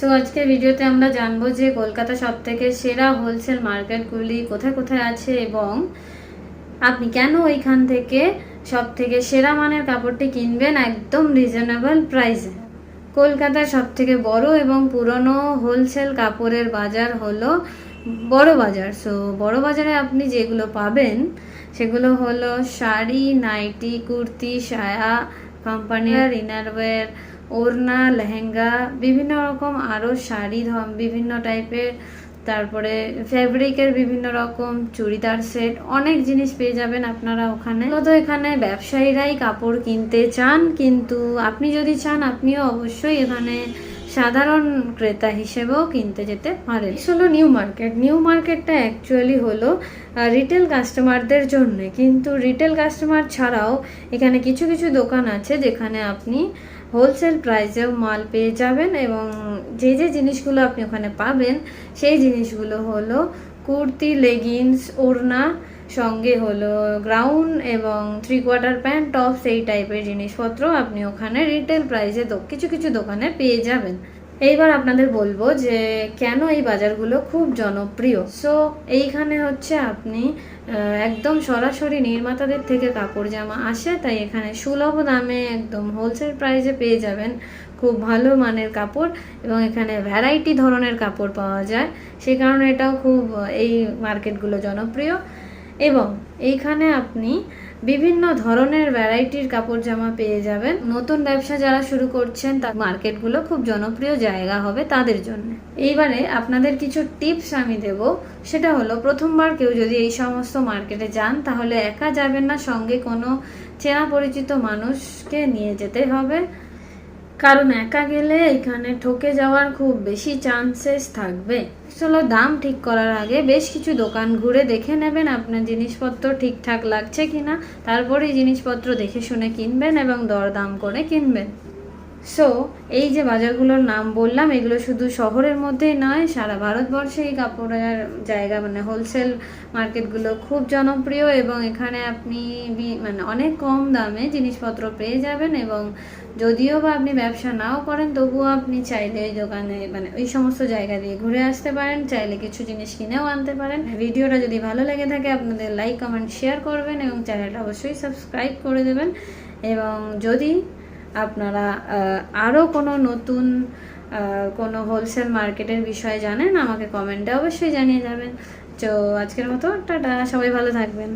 So আজকের ভিডিওতে আমরা জানব যে কলকাতা সব থেকে সেরা হোলসেল মার্কেটগুলি কোথায় কোথায় আছে এবং আপনি কেন ওইখান থেকে সব থেকে সেরা মানের কাপড়টি কিনবেন একদম রিজনেবল প্রাইসে কলকাতার সব থেকে বড় এবং পুরনো হোলসেল কাপড়ের বাজার হলো বড় বাজার। সো বড় বাজারে আপনি যেগুলো পাবেন সেগুলো হলো শাড়ি, নাইটি, কুর্তি, সায়া কোম্পানির ইনারওয়্যার ওড়না লেহেঙ্গা বিভিন্ন রকম আরও শাড়ি বিভিন্ন টাইপের তারপরে ফ্যাব্রিকের বিভিন্ন রকম চুড়িদার সেট অনেক জিনিস পেয়ে যাবেন আপনারা ওখানে। তো এখানে ব্যবসায়ীরাই কাপড় কিনতে চান কিন্তু আপনি যদি চান আপনিও অবশ্যই এখানে সাধারণ ক্রেতা হিসেবেও কিনতে যেতে পারেন। হলো নিউ মার্কেট নিউ মার্কেটটা অ্যাকচুয়ালি হলো রিটেল কাস্টমারদের জন্য। কিন্তু রিটেল কাস্টমার ছাড়াও এখানে কিছু কিছু দোকান আছে যেখানে আপনি হোলসেল প্রাইসেও মাল পেয়ে যাবেন এবং যে যে জিনিসগুলো আপনি ওখানে পাবেন, সেই জিনিসগুলো হলো কুর্তি লেগিংস ওড়না সঙ্গে হলো গ্রাউন্ড এবং থ্রি কোয়ার্টার প্যান্ট টপস এই টাইপের জিনিসপত্র আপনি ওখানে রিটেল প্রাইসে কিছু কিছু দোকানে পেয়ে যাবেন। এইবার আপনাদের বলব যে কেন এই বাজারগুলো খুব জনপ্রিয়? সো এইখানে হচ্ছে আপনি একদম সরাসরি নির্মাতাদের থেকে কাপড় জামা আসে, তাই এখানে সুলভ দামে একদম হোলসেল প্রাইসে পেয়ে যাবেন। খুব ভালো মানের কাপড় এবং এখানে ভ্যারাইটি ধরনের কাপড় পাওয়া যায়। সেই কারণে এটাও খুব, এই মার্কেটগুলো জনপ্রিয়। এবং এইখানে আপনি বিভিন্ন ধরনের ভ্যারাইটির কাপড় জামা পেয়ে যাবেন। নতুন ব্যবসা যারা শুরু করছেন, তার মার্কেটগুলো খুব জনপ্রিয় জায়গা হবে তাদের জন্য। এইবারে আপনাদের কিছু টিপস আমি দেব। সেটা হলো, প্রথমবার কেউ যদি এই সমস্ত মার্কেটে যান, তাহলে একা যাবেন না, সঙ্গে কোনো চেনা পরিচিত মানুষকে নিয়ে যেতে হবে। কারণ একা গেলে এখানে ঠকে যাওয়ার খুব বেশি চান্সেস থাকবে। চলো, দাম ঠিক করার আগে বেশ কিছু দোকান ঘুরে দেখে নেবেন আপনার জিনিসপত্র ঠিকঠাক লাগছে কিনা। তারপরে জিনিসপত্র দেখে শুনে কিনবেন এবং দরদাম করে কিনবেন। সো এই যে বাজারগুলোর নাম বললাম, এগুলো শুধু শহরের মধ্যেই নয়, সারা ভারতবর্ষে এই কাপড়ের জায়গা মানে হোলসেল মার্কেটগুলো খুব জনপ্রিয় এবং এখানে আপনি মানে অনেক কম দামে জিনিসপত্র পেয়ে যাবেন এবং যদিও বা আপনি ব্যবসা নাও করেন, তবুও আপনি চাইলে ওই দোকানে মানে ওই সমস্ত জায়গা দিয়ে ঘুরে আসতে পারেন, চাইলে কিছু জিনিস কিনেও আনতে পারেন। ভিডিওটা যদি ভালো লেগে থাকে, আপনাদের লাইক কমেন্ট শেয়ার করবেন এবং চ্যানেলটা অবশ্যই সাবস্ক্রাইব করে দেবেন। এবং যদি আপনারা আরও কোনো নতুন কোনো হোলসেল মার্কেটের বিষয়ে জানেন, আমাকে কমেন্টে অবশ্যই জানিয়ে যাবেন। তো আজকের মতো, টাটা, সবাই ভালো থাকবেন।